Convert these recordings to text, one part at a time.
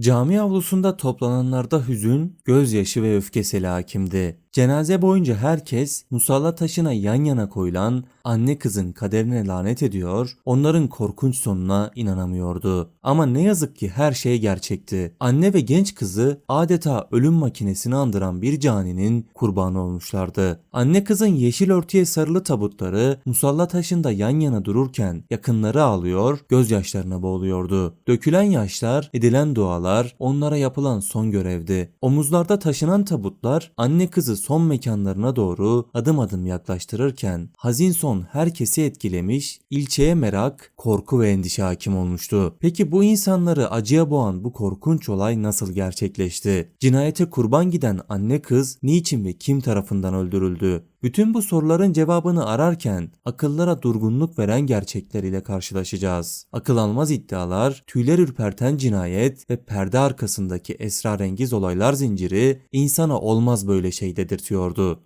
Cami avlusunda toplananlarda hüzün, gözyaşı ve öfke hakimdi. Cenaze boyunca herkes musalla taşına yan yana koyulan anne kızın kaderine lanet ediyor, onların korkunç sonuna inanamıyordu. Ama ne yazık ki her şey gerçekti. Anne ve genç kızı adeta ölüm makinesini andıran bir caninin kurbanı olmuşlardı. Anne kızın yeşil örtüye sarılı tabutları musalla taşında yan yana dururken yakınları ağlıyor, gözyaşlarına boğuluyordu. Dökülen yaşlar, edilen dualar onlara yapılan son görevdi. Omuzlarda taşınan tabutlar anne kızı son mekanlarına doğru adım adım yaklaştırırken hazin son herkesi etkilemiş, ilçeye merak, korku ve endişe hakim olmuştu. Peki bu insanları acıya boğan bu korkunç olay nasıl gerçekleşti? Cinayete kurban giden anne kız niçin ve kim tarafından öldürüldü? Bütün bu soruların cevabını ararken akıllara durgunluk veren gerçekler ile karşılaşacağız. Akıl almaz iddialar, tüyler ürperten cinayet ve perde arkasındaki esrarengiz olaylar zinciri insana olmaz böyle şey dedirtiyordu.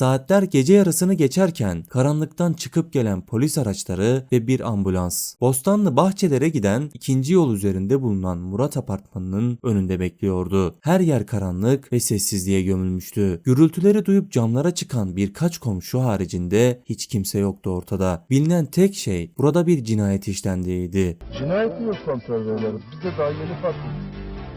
Saatler gece yarısını geçerken karanlıktan çıkıp gelen polis araçları ve bir ambulans Bostanlı bahçelere giden ikinci yol üzerinde bulunan Murat apartmanının önünde bekliyordu. Her yer karanlık ve sessizliğe gömülmüştü. Gürültüleri duyup camlara çıkan birkaç komşu haricinde hiç kimse yoktu ortada. Bilinen tek şey burada bir cinayet işlendiğiydi. Cinayet mi yok beyler? Biz de daha yeni fark.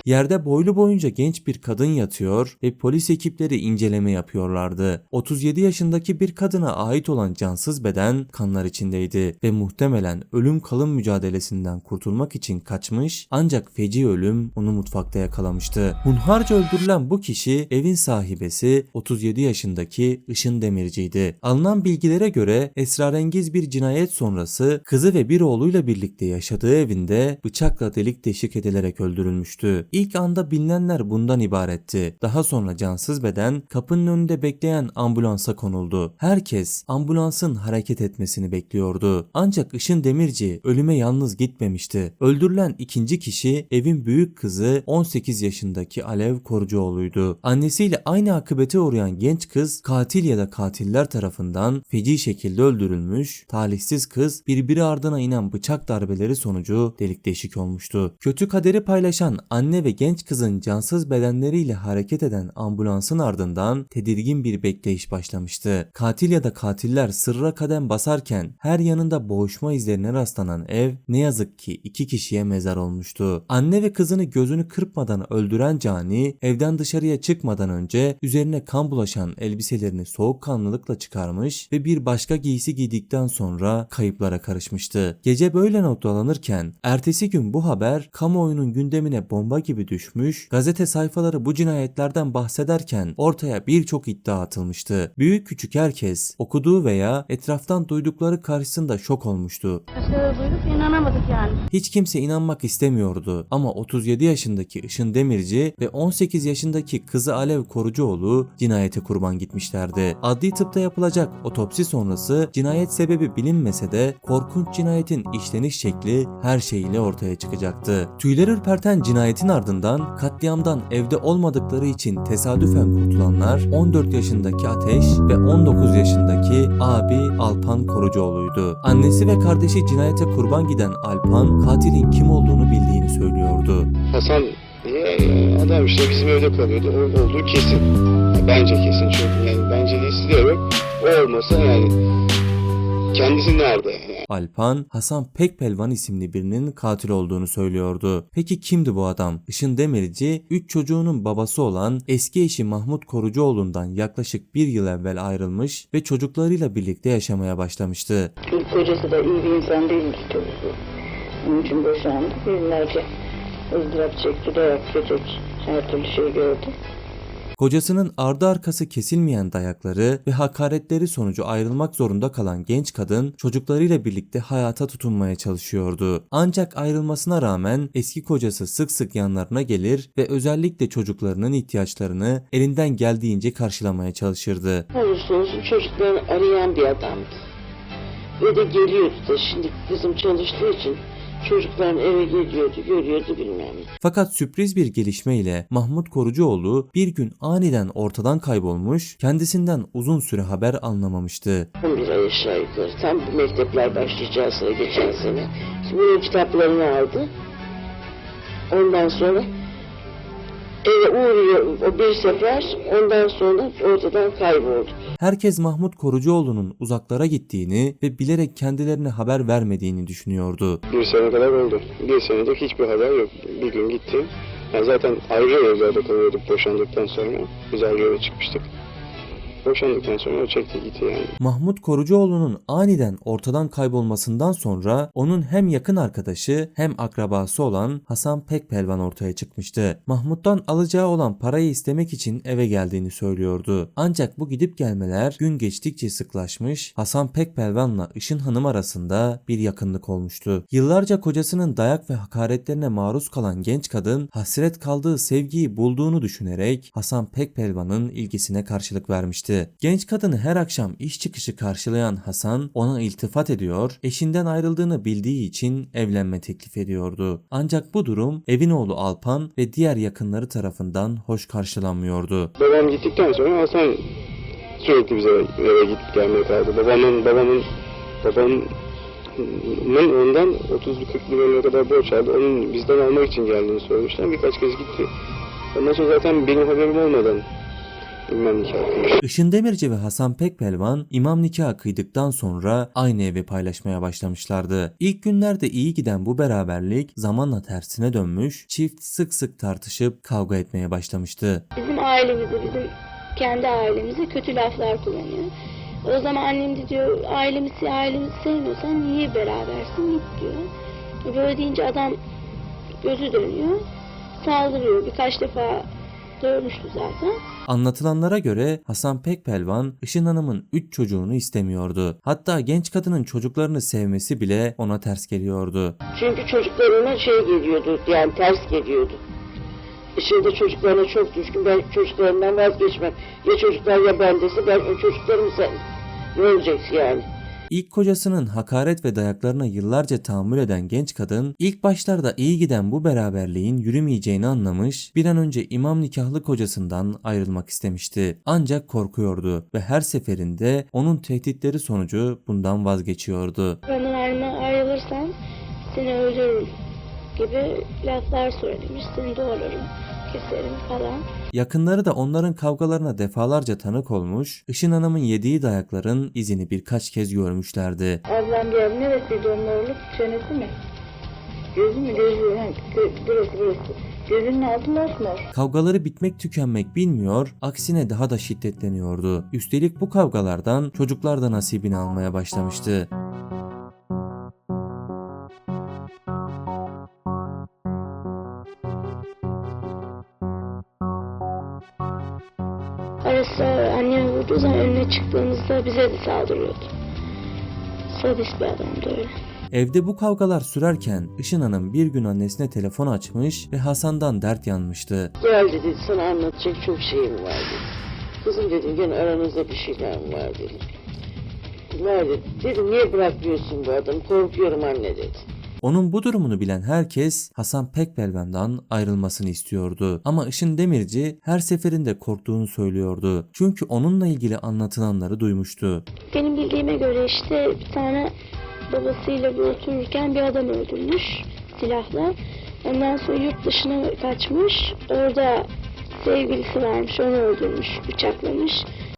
Yerde boylu boyunca genç bir kadın yatıyor ve polis ekipleri inceleme yapıyorlardı. 37 yaşındaki bir kadına ait olan cansız beden kanlar içindeydi ve muhtemelen ölüm kalım mücadelesinden kurtulmak için kaçmış ancak feci ölüm onu mutfakta yakalamıştı. Hunharca öldürülen bu kişi evin sahibesi 37 yaşındaki Işın Demirci'ydi. Alınan bilgilere göre esrarengiz bir cinayet sonrası kızı ve bir oğluyla birlikte yaşadığı evinde bıçakla delik deşik edilerek öldürülmüştü. İlk anda bilinenler bundan ibaretti. Daha sonra cansız beden kapının önünde bekleyen ambulansa konuldu. Herkes ambulansın hareket etmesini bekliyordu. Ancak Işın Demirci ölüme yalnız gitmemişti. Öldürülen ikinci kişi evin büyük kızı 18 yaşındaki Alev Korucuoğlu'ydu. Annesiyle aynı akıbete uğrayan genç kız katil ya da katiller tarafından feci şekilde öldürülmüş. Talihsiz kız birbiri ardına inen bıçak darbeleri sonucu delik deşik olmuştu. Kötü kaderi paylaşan anne ve genç kızın cansız bedenleriyle hareket eden ambulansın ardından tedirgin bir bekleyiş başlamıştı. Katil ya da katiller sırra kadem basarken her yanında boğuşma izlerine rastlanan ev ne yazık ki iki kişiye mezar olmuştu. Anne ve kızını gözünü kırpmadan öldüren cani evden dışarıya çıkmadan önce üzerine kan bulaşan elbiselerini soğukkanlılıkla çıkarmış ve bir başka giysi giydikten sonra kayıplara karışmıştı. Gece böyle noktalanırken ertesi gün bu haber kamuoyunun gündemine bomba gibi düşmüş, gazete sayfaları bu cinayetlerden bahsederken ortaya birçok iddia atılmıştı. Büyük küçük herkes okuduğu veya etraftan duydukları karşısında şok olmuştu. Şöyle duyduk inanamadık yani. Hiç kimse inanmak istemiyordu ama 37 yaşındaki Işın Demirci ve 18 yaşındaki kızı Alev Korucuoğlu cinayete kurban gitmişlerdi. Adli tıpta yapılacak otopsi sonrası cinayet sebebi bilinmese de korkunç cinayetin işleniş şekli her şeyiyle ortaya çıkacaktı. Tüyler ürperten cinayetin ardından katliamdan evde olmadıkları için tesadüfen kurtulanlar 14 yaşındaki Ateş ve 19 yaşındaki abi Alpan Korucuoğlu'ydu. Annesi ve kardeşi cinayete kurban giden Alpan katilin kim olduğunu bildiğini söylüyordu. Hasan diye adam işte bizim evde kalıyordu. O olduğu kesin. Bence kesin çünkü yani bence de istiyorum. O olmasa yani kendisi nerede? Alpan, Hasan Pekpelvan isimli birinin katil olduğunu söylüyordu. Peki kimdi bu adam? Işın Demirci, 3 çocuğunun babası olan eski eşi Mahmut Korucuoğlu'ndan yaklaşık bir yıl evvel ayrılmış ve çocuklarıyla birlikte yaşamaya başlamıştı. İlk kocası da iyi bir insan değilmiş tabii. Onun için boşandı. Binlerce ızdırap çekti, dayak yiyecek her türlü şey gördü. Kocasının ardı arkası kesilmeyen dayakları ve hakaretleri sonucu ayrılmak zorunda kalan genç kadın çocuklarıyla birlikte hayata tutunmaya çalışıyordu. Ancak ayrılmasına rağmen eski kocası sık sık yanlarına gelir ve özellikle çocuklarının ihtiyaçlarını elinden geldiğince karşılamaya çalışırdı. Olursa olsun çocuklarını arayan bir adamdı. Ve de geliyordu da şimdi kızım çalıştığı için Çocukların eve geliyordu, görüyordu bilmem. Fakat sürpriz bir gelişmeyle Mahmut Korucuoğlu bir gün aniden ortadan kaybolmuş, kendisinden uzun süre haber alınamamıştı. 11 ay aşağı yukarı. Tam bu mektepler başlayacağı sıra geçen sene. Bunun kitaplarını aldı. Ondan sonra eve uğruyor o bir sefer. Ondan sonra ortadan kayboldu. Herkes Mahmut Korucuoğlu'nun uzaklara gittiğini ve bilerek kendilerine haber vermediğini düşünüyordu. Bir sene kadar oldu. Bir senedir hiçbir haber yok. Bir gün gittim. Yani zaten ayrı evlerde kalıyorduk boşandıktan sonra. Biz ayrı eve çıkmıştık. Boşandıktan sonra o çekti gitti yani. Mahmut Korucuoğlu'nun aniden ortadan kaybolmasından sonra onun hem yakın arkadaşı hem akrabası olan Hasan Pekpelvan ortaya çıkmıştı. Mahmut'tan alacağı olan parayı istemek için eve geldiğini söylüyordu. Ancak bu gidip gelmeler gün geçtikçe sıklaşmış, Hasan Pekpelvan'la Işın Hanım arasında bir yakınlık olmuştu. Yıllarca kocasının dayak ve hakaretlerine maruz kalan genç kadın hasret kaldığı sevgiyi bulduğunu düşünerek Hasan Pekpelvan'ın ilgisine karşılık vermişti. Genç kadını her akşam iş çıkışı karşılayan Hasan ona iltifat ediyor, eşinden ayrıldığını bildiği için evlenme teklif ediyordu. Ancak bu durum evin oğlu Alpan ve diğer yakınları tarafından hoş karşılanmıyordu. Babam gittikten sonra Hasan sürekli bize eve gidip gelmeye kaldı. Babamın, babamın, babamın ondan 30-40 milyon kadar borç aldı. Onun bizden almak için geldiğini söylemişler. Birkaç kez gitti. Ondan sonra zaten benim haberim olmadan bilmem nikah kıymış. Işın Demirci ve Hasan Pekpelvan imam nikahı kıydıktan sonra aynı evi paylaşmaya başlamışlardı. İlk günlerde iyi giden bu beraberlik zamanla tersine dönmüş, çift sık sık tartışıp kavga etmeye başlamıştı. Bizim ailemize, bizim kendi ailemize kötü laflar kullanıyor. O zaman annem de diyor ailemizi, ailemizi sevmiyorsan niye berabersin git diyor. Böyle deyince adam gözü dönüyor. Saldırıyor. Birkaç defa dövmüştü zaten. Anlatılanlara göre Hasan Pekpelvan Işın Hanım'ın 3 çocuğunu istemiyordu. Hatta genç kadının çocuklarını sevmesi bile ona ters geliyordu. Çünkü çocuklarına şey geliyordu, yani ters geliyordu. Şimdi çocuklarına çok düşkün, ben çocuklarımdan vazgeçmem. Ya çocuklar ya ben dese ben çocuklarımı sen... Ne olacak yani? İlk kocasının hakaret ve dayaklarına yıllarca tahammül eden genç kadın ilk başlarda iyi giden bu beraberliğin yürümeyeceğini anlamış bir an önce imam nikahlı kocasından ayrılmak istemişti. Ancak korkuyordu ve her seferinde onun tehditleri sonucu bundan vazgeçiyordu. Ayrılma, ayrılırsan seni öldürürüm gibi laflar söylemiş. Seni doğrarım, keserim falan. Yakınları da onların kavgalarına defalarca tanık olmuş, Işın Hanım'ın yediği dayakların izini birkaç kez görmüşlerdi. Ablam geldi, neresiydi onun oğlu? Çenesi mi? Gözü mü? Gözü, ha, gö- burası burası. Gözünün altı mosmor. Kavgaları bitmek tükenmek bilmiyor, aksine daha da şiddetleniyordu. Üstelik bu kavgalardan çocuklar da nasibini almaya başlamıştı. Zaman önüne çıktığımızda bize de saldırıyordu. Sadist bir adamdı öyle. Evde bu kavgalar sürerken Işın Hanım bir gün annesine telefon açmış ve Hasan'dan dert yanmıştı. Gel dedi, sana anlatacak çok şeyim var dedi. Kızım dedim, gene aranızda bir şeyler mi var dedi. Var dedi. Dedim, niye bırakmıyorsun bu adamı? Korkuyorum anne dedi. Onun bu durumunu bilen herkes Hasan Pekbelvan'dan ayrılmasını istiyordu. Ama Işın Demirci her seferinde korktuğunu söylüyordu. Çünkü onunla ilgili anlatılanları duymuştu. Benim bildiğime göre işte bir tane babasıyla bir otururken bir adam öldürmüş silahla. Ondan sonra yurt dışına kaçmış. Orada sevgilisi varmış onu öldürmüş, bıçaklamış.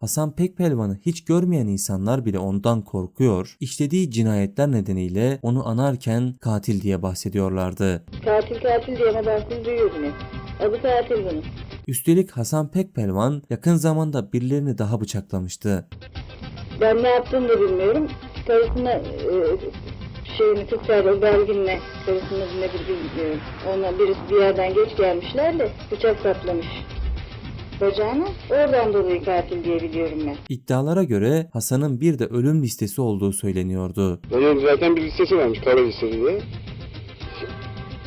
Hasan Pekpelvan'ı hiç görmeyen insanlar bile ondan korkuyor, işlediği cinayetler nedeniyle onu anarken katil diye bahsediyorlardı. Katil katil diye sizi duyuyordum hep. Adı katil bunun. Üstelik Hasan Pekpelvan yakın zamanda birilerini daha bıçaklamıştı. Ben ne yaptığımı da bilmiyorum. Karısına e, şeyini o belginle karısının nedir bilmiyorum. Ona birisi bir yerden geç gelmişler de bıçak saplamış bacağına. Oradan dolayı katil diye biliyorum ben. İddialara göre Hasan'ın bir de ölüm listesi olduğu söyleniyordu. Onun zaten bir listesi varmış, kara listesi diye.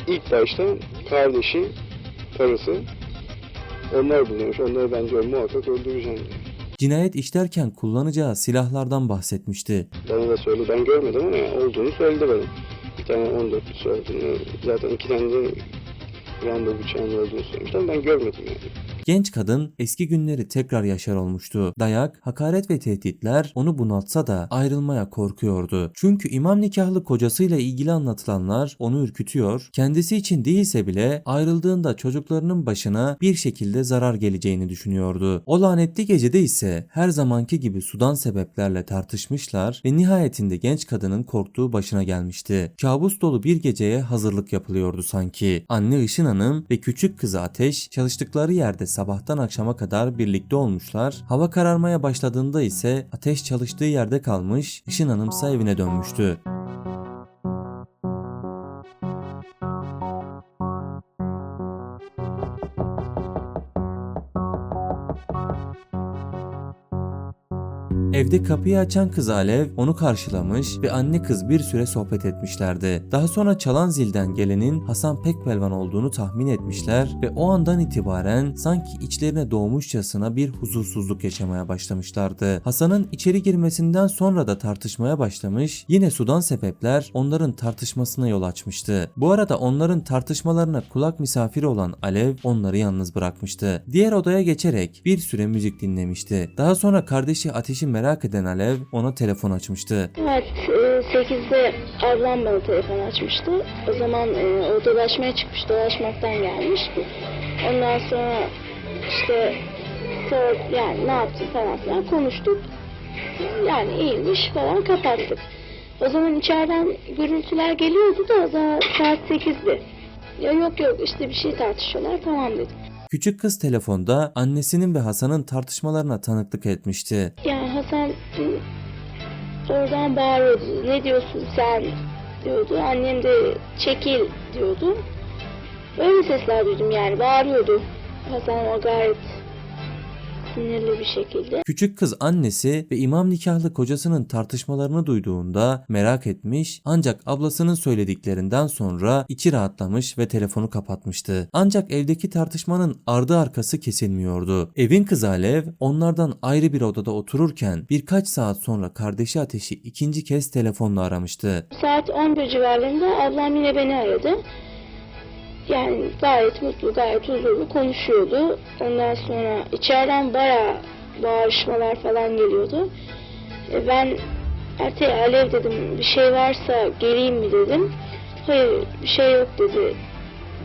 İlk başta kardeşi, karısı, onlar bulunuyormuş. Onları bence muhakkak öldüreceğim diye. Cinayet işlerken kullanacağı silahlardan bahsetmişti. Bana da söyledi, ben görmedim ama olduğunu söyledi bana. Bir tane 14 sorduğunu zaten iki tane de Rambo bıçağının olduğunu söylemişti ama ben görmedim yani. Genç kadın eski günleri tekrar yaşar olmuştu. Dayak, hakaret ve tehditler onu bunaltsa da ayrılmaya korkuyordu. Çünkü imam nikahlı kocasıyla ilgili anlatılanlar onu ürkütüyor. Kendisi için değilse bile ayrıldığında çocuklarının başına bir şekilde zarar geleceğini düşünüyordu. O lanetli gecede ise her zamanki gibi sudan sebeplerle tartışmışlar ve nihayetinde genç kadının korktuğu başına gelmişti. Kabus dolu bir geceye hazırlık yapılıyordu sanki. Anne Işın Hanım ve küçük kızı Ateş çalıştıkları yerde sabahtan akşama kadar birlikte olmuşlar. Hava kararmaya başladığında ise Ateş çalıştığı yerde kalmış, Işın Hanım ise evine dönmüştü. Evde kapıyı açan kız Alev onu karşılamış ve anne kız bir süre sohbet etmişlerdi. Daha sonra çalan zilden gelenin Hasan Pekpelvan olduğunu tahmin etmişler ve o andan itibaren sanki içlerine doğmuşçasına bir huzursuzluk yaşamaya başlamışlardı. Hasan'ın içeri girmesinden sonra da tartışmaya başlamış, yine sudan sebepler onların tartışmasına yol açmıştı. Bu arada onların tartışmalarına kulak misafiri olan Alev onları yalnız bırakmıştı. Diğer odaya geçerek bir süre müzik dinlemişti. Daha sonra kardeşi Ateş'i merak eden Alev ona telefon açmıştı. Evet, e, 8'de ablam bana telefon açmıştı. O zaman e, o dolaşmaya çıkmış, dolaşmaktan gelmiş. Ondan sonra işte yani ne yaptın falan filan konuştuk. Yani iyiymiş falan kapattık. O zaman içeriden gürültüler geliyordu da o zaman saat 8'di. Ya yok yok işte bir şey tartışıyorlar tamam dedim. Küçük kız telefonda annesinin ve Hasan'ın tartışmalarına tanıklık etmişti. Yani Hasan oradan bağırıyordu. Ne diyorsun sen diyordu. Annem de çekil diyordu. Öyle sesler duydum yani bağırıyordu. Hasan o gayet sinirli bir şekilde. Küçük kız annesi ve imam nikahlı kocasının tartışmalarını duyduğunda merak etmiş ancak ablasının söylediklerinden sonra içi rahatlamış ve telefonu kapatmıştı. Ancak evdeki tartışmanın ardı arkası kesilmiyordu. Evin kızı Alev onlardan ayrı bir odada otururken birkaç saat sonra kardeşi Ateş'i ikinci kez telefonla aramıştı. Saat 11 civarlarında ablam yine beni aradı. Yani gayet mutlu, gayet huzurlu konuşuyordu. Ondan sonra içeriden bayağı bağırışmalar falan geliyordu. E ben Ate Alev dedim bir şey varsa geleyim mi dedim. Hayır bir şey yok dedi.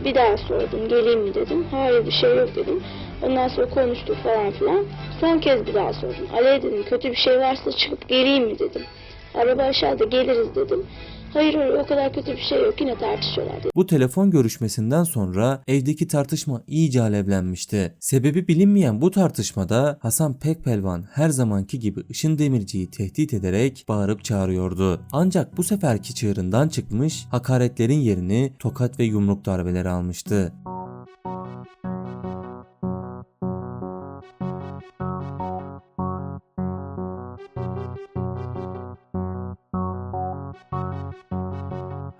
Bir daha sordum geleyim mi dedim. Hayır bir şey yok dedim. Ondan sonra konuştuk falan filan. Son kez bir daha sordum. Alev dedim kötü bir şey varsa çıkıp geleyim mi dedim. Araba aşağıda geliriz dedim. Hayır hayır o kadar kötü bir şey yok yine tartışıyorlar dedi. Bu telefon görüşmesinden sonra evdeki tartışma iyice alevlenmişti. Sebebi bilinmeyen bu tartışmada Hasan Pekpelvan her zamanki gibi Işın Demirci'yi tehdit ederek bağırıp çağırıyordu. Ancak bu seferki çığırından çıkmış hakaretlerin yerini tokat ve yumruk darbeleri almıştı.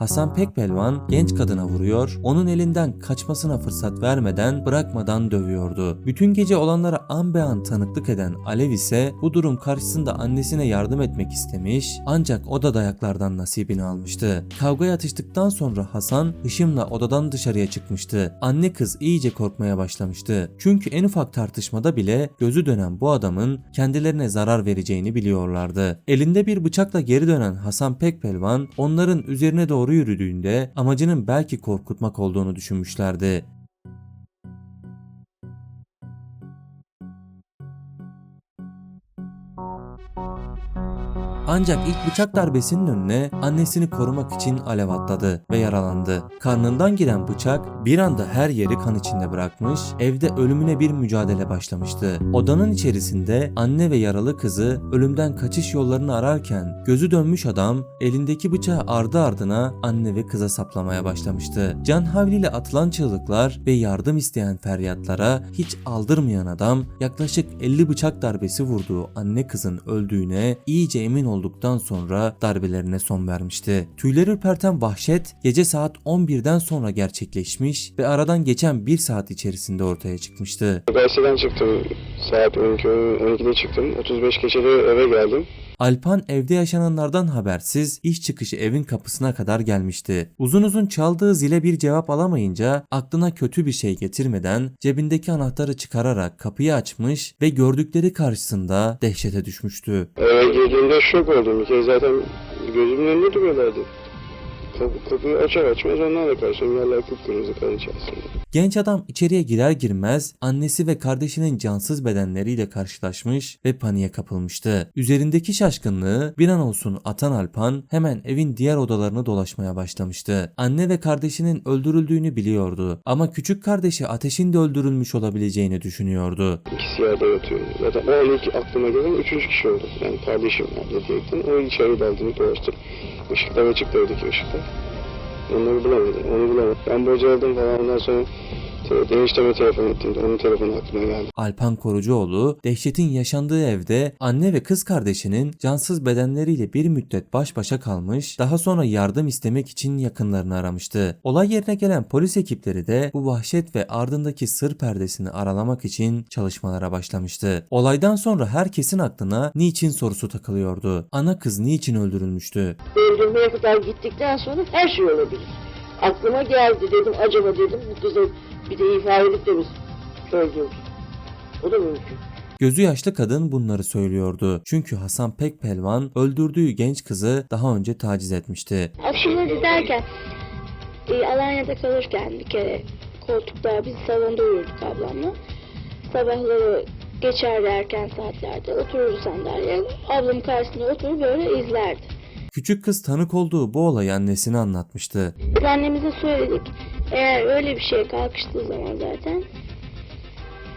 Hasan Pekpelvan genç kadına vuruyor, onun elinden kaçmasına fırsat vermeden bırakmadan dövüyordu. Bütün gece olanlara an be an tanıklık eden Alev ise bu durum karşısında annesine yardım etmek istemiş ancak o da dayaklardan nasibini almıştı. Kavgaya atıştıktan sonra Hasan hışımla odadan dışarıya çıkmıştı. Anne kız iyice korkmaya başlamıştı. Çünkü en ufak tartışmada bile gözü dönen bu adamın kendilerine zarar vereceğini biliyorlardı. Elinde bir bıçakla geri dönen Hasan Pekpelvan onların üzerine doğru yürüdüğünde amacının belki korkutmak olduğunu düşünmüşlerdi. Ancak ilk bıçak darbesinin önüne annesini korumak için alev atladı ve yaralandı. Karnından giren bıçak bir anda her yeri kan içinde bırakmış, evde ölümüne bir mücadele başlamıştı. Odanın içerisinde anne ve yaralı kızı ölümden kaçış yollarını ararken gözü dönmüş adam elindeki bıçağı ardı ardına anne ve kıza saplamaya başlamıştı. Can havliyle atılan çığlıklar ve yardım isteyen feryatlara hiç aldırmayan adam yaklaşık 50 bıçak darbesi vurduğu anne kızın öldüğüne iyice emin olduktan sonra darbelerine son vermişti. Tüyleri ürperten vahşet gece saat 11'den sonra gerçekleşmiş ve aradan geçen bir saat içerisinde ortaya çıkmıştı. Gazeteden çıktım Saat 12, 12'de çıktım. 35 geçede eve geldim. Alpan evde yaşananlardan habersiz iş çıkışı evin kapısına kadar gelmişti. Uzun uzun çaldığı zile bir cevap alamayınca aklına kötü bir şey getirmeden cebindeki anahtarı çıkararak kapıyı açmış ve gördükleri karşısında dehşete düşmüştü. Eve girdiğimde şok oldum. Bir zaten gözümün önünde duruyorlardı. Kapı, kapıyı açar açmaz onlarla karşılaştım. Yerler kıpkırmızı kan içerisinde. Genç adam içeriye girer girmez annesi ve kardeşinin cansız bedenleriyle karşılaşmış ve paniğe kapılmıştı. Üzerindeki şaşkınlığı bir an olsun atan Alpan hemen evin diğer odalarını dolaşmaya başlamıştı. Anne ve kardeşinin öldürüldüğünü biliyordu ama küçük kardeşi ateşin de öldürülmüş olabileceğini düşünüyordu. İkisi yerde yatıyor. Zaten o an ilk aklıma gelen üçüncü kişi oldu. Yani kardeşim diyerekten. O içeri daldığını dolaştı. Işıklar açıktı evdeki ışıklar. Onları bulamadım. Onu bulamadım. Ben bocaladım falan. Ondan sonra enişteme telefon ettiğimde onun telefonu aklıma geldi. Alpan Korucuoğlu dehşetin yaşandığı evde anne ve kız kardeşinin cansız bedenleriyle bir müddet baş başa kalmış, daha sonra yardım istemek için yakınlarını aramıştı. Olay yerine gelen polis ekipleri de bu vahşet ve ardındaki sır perdesini aralamak için çalışmalara başlamıştı. Olaydan sonra herkesin aklına niçin sorusu takılıyordu. Ana kız niçin öldürülmüştü? Öldürmeye kadar gittikten sonra her şey olabilir. Aklıma geldi dedim acaba dedim bu kıza bir de ifadelik de mi öldürdü? O da mümkün. Gözü yaşlı kadın bunları söylüyordu. Çünkü Hasan Pekpelvan öldürdüğü genç kızı daha önce taciz etmişti. Akşamları giderken e, Alanya'da kalırken bir kere koltukta biz salonda uyurduk ablamla. Sabahları geçerdi erken saatlerde otururdu sandalyeye. Ablam karşısında oturur böyle izlerdi. Küçük kız tanık olduğu bu olayı annesine anlatmıştı. Annemize söyledik. Eğer öyle bir şeye kalkıştığı zaman zaten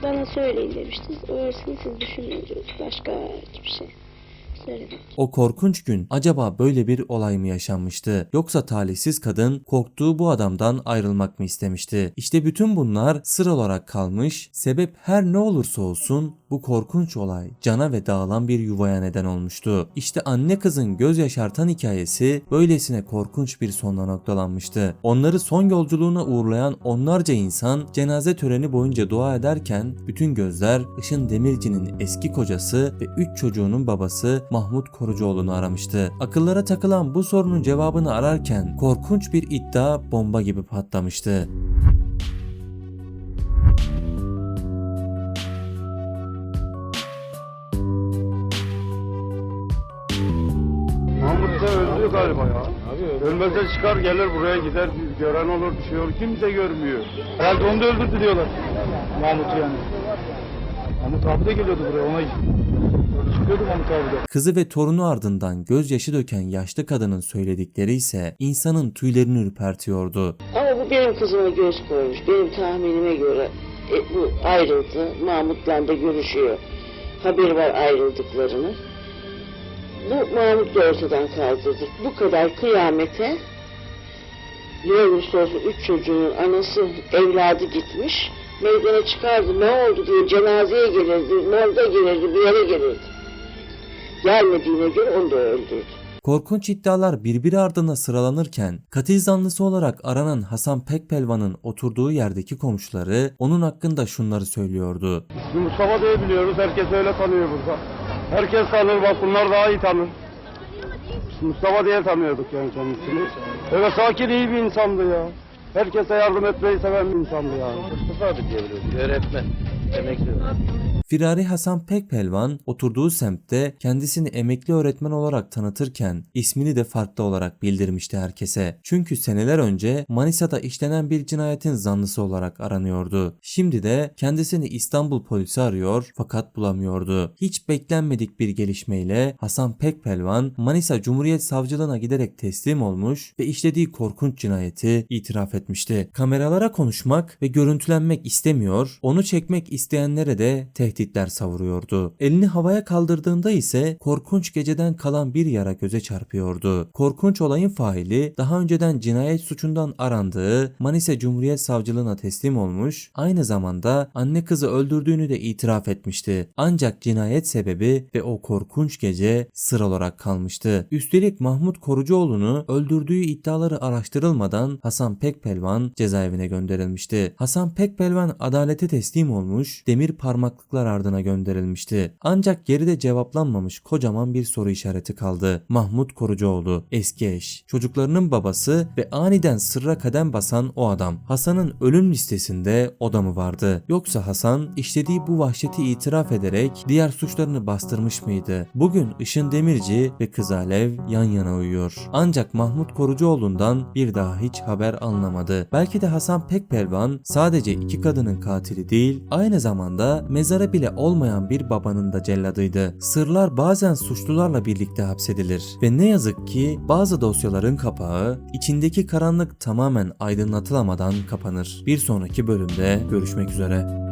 bana söyleyin demiştiz. Orasını siz diyorduk. Başka hiçbir şey. O korkunç gün acaba böyle bir olay mı yaşanmıştı? Yoksa talihsiz kadın korktuğu bu adamdan ayrılmak mı istemişti? İşte bütün bunlar sır olarak kalmış. Sebep her ne olursa olsun bu korkunç olay cana ve dağılan bir yuvaya neden olmuştu. İşte anne kızın göz yaşartan hikayesi böylesine korkunç bir sonla noktalanmıştı. Onları son yolculuğuna uğurlayan onlarca insan cenaze töreni boyunca dua ederken bütün gözler Işın Demirci'nin eski kocası ve 3 çocuğunun babası Mahmut Korucuoğlu'nu aramıştı. Akıllara takılan bu sorunun cevabını ararken korkunç bir iddia bomba gibi patlamıştı. Öldü galiba ya. Ölmezse çıkar gelir buraya gider gören olur bir şey olur. Kimse görmüyor. Herhalde onu da öldürdü diyorlar. Mahmut'u yani. Mahmut abi de geliyordu buraya ona çıkıyordu Mahmut abi de. Kızı ve torunu ardından gözyaşı döken yaşlı kadının söyledikleri ise insanın tüylerini ürpertiyordu. Ama bu benim kızıma göz koymuş. Benim tahminime göre e, bu ayrıldı. Mahmut'la da görüşüyor. Haberi var ayrıldıklarını. Bu Mahmut da ortadan kaldırdı. Bu kadar kıyamete ne olursa olsun üç çocuğun anası evladı gitmiş. Meydana çıkardı ne oldu diye cenazeye gelirdi, morga gelirdi, bir yere gelirdi. Gelmediğine göre onu da öldürdü. Korkunç iddialar birbiri ardına sıralanırken katil zanlısı olarak aranan Hasan Pekpelvan'ın oturduğu yerdeki komşuları onun hakkında şunları söylüyordu. Mustafa diye biliyoruz. Herkes öyle tanıyor burada. Herkes tanır bak bunlar daha iyi tanır. Mustafa diye tanıyorduk yani kendisini. Öyle sakin iyi bir insandı ya. Herkese yardım etmeyi seven bir insandı yani. Mustafa abi diyebiliriz. Öğretmen. Emekli. Firari Hasan Pekpelvan oturduğu semtte kendisini emekli öğretmen olarak tanıtırken ismini de farklı olarak bildirmişti herkese. Çünkü seneler önce Manisa'da işlenen bir cinayetin zanlısı olarak aranıyordu. Şimdi de kendisini İstanbul polisi arıyor fakat bulamıyordu. Hiç beklenmedik bir gelişmeyle Hasan Pekpelvan Manisa Cumhuriyet Savcılığına giderek teslim olmuş ve işlediği korkunç cinayeti itiraf etmişti. Kameralara konuşmak ve görüntülenmek istemiyor, onu çekmek isteyenlere de tehditler savuruyordu. Elini havaya kaldırdığında ise korkunç geceden kalan bir yara göze çarpıyordu. Korkunç olayın faili daha önceden cinayet suçundan arandığı Manisa Cumhuriyet Savcılığına teslim olmuş, aynı zamanda anne kızı öldürdüğünü de itiraf etmişti. Ancak cinayet sebebi ve o korkunç gece sır olarak kalmıştı. Üstelik Mahmut Korucuoğlu'nu öldürdüğü iddiaları araştırılmadan Hasan Pekpelvan cezaevine gönderilmişti. Hasan Pekpelvan adalete teslim olmuş konmuş, demir parmaklıklar ardına gönderilmişti. Ancak geride cevaplanmamış kocaman bir soru işareti kaldı. Mahmut Korucuoğlu, eski eş, çocuklarının babası ve aniden sırra kadem basan o adam. Hasan'ın ölüm listesinde o da mı vardı? Yoksa Hasan işlediği bu vahşeti itiraf ederek diğer suçlarını bastırmış mıydı? Bugün Işın Demirci ve kız Alev yan yana uyuyor. Ancak Mahmut Korucuoğlu'ndan bir daha hiç haber alınamadı. Belki de Hasan Pekpelvan sadece iki kadının katili değil, aynı zamanda mezara bile olmayan bir babanın da celladıydı. Sırlar bazen suçlularla birlikte hapsedilir ve ne yazık ki bazı dosyaların kapağı içindeki karanlık tamamen aydınlatılamadan kapanır. Bir sonraki bölümde görüşmek üzere.